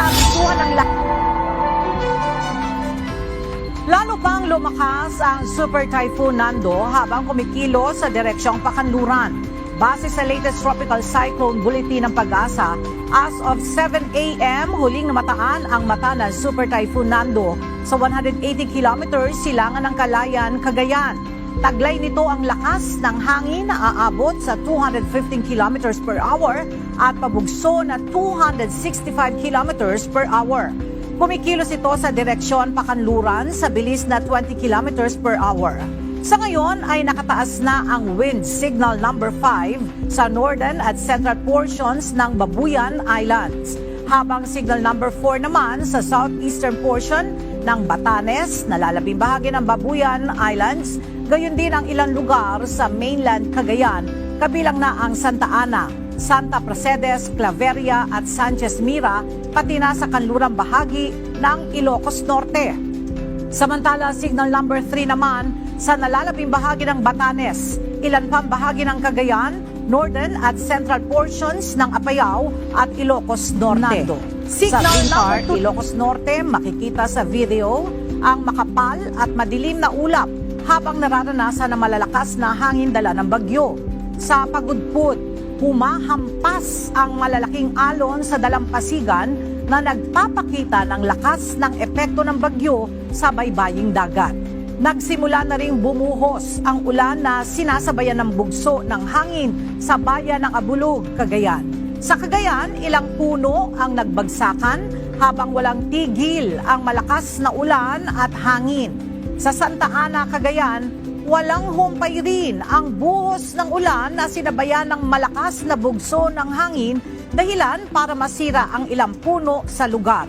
Naabisuhan ng lahat. Lalo pang lumakas ang Super Typhoon Nando habang kumikilo sa direksyong Pakanluran. Base sa latest tropical cyclone bulletin ng pag-asa, as of 7 a.m., huling namataan ang mata ng Super Typhoon Nando sa 180 kilometers silangan ng Kalayan, Cagayan. Taglay nito ang lakas ng hangin na aabot sa 215 kilometers per hour at pabugso na 265 kilometers per hour. Kumikilos ito sa direksyon Pakanluran sa bilis na 20 kilometers per hour. Sa ngayon ay nakataas na ang wind signal number 5 sa northern at central portions ng Babuyan Islands, habang signal number 4 naman sa southeastern portion ng Batanes, nalalabing bahagi ng Babuyan Islands, gayon din ang ilang lugar sa mainland Cagayan, kabilang na ang Santa Ana, Santa Pracedes, Claveria at Sanchez Mira, pati na sa kanlurang bahagi ng Ilocos Norte. Samantala, signal number 3 naman sa nalalabing bahagi ng Batanes, ilan pang bahagi ng Cagayan, northern at central portions ng Apayao at Ilocos Norte. Signal sa Bintar. Ilocos Norte, makikita sa video ang makapal at madilim na ulap habang nararanasan ng malalakas na hangin dala ng bagyo. Sa Pagudpud, humahampas ang malalaking alon sa dalampasigan na nagpapakita ng lakas ng epekto ng bagyo sa baybaying dagat. Nagsimula na ring bumuhos ang ulan na sinasabayan ng bugso ng hangin sa bayan ng Abulog, Cagayan. Sa Cagayan, ilang puno ang nagbagsakan habang walang tigil ang malakas na ulan at hangin. Sa Santa Ana, Cagayan, walang humpay rin ang buhos ng ulan na sinabayan ng malakas na bugso ng hangin dahilan para masira ang ilang puno sa lugar.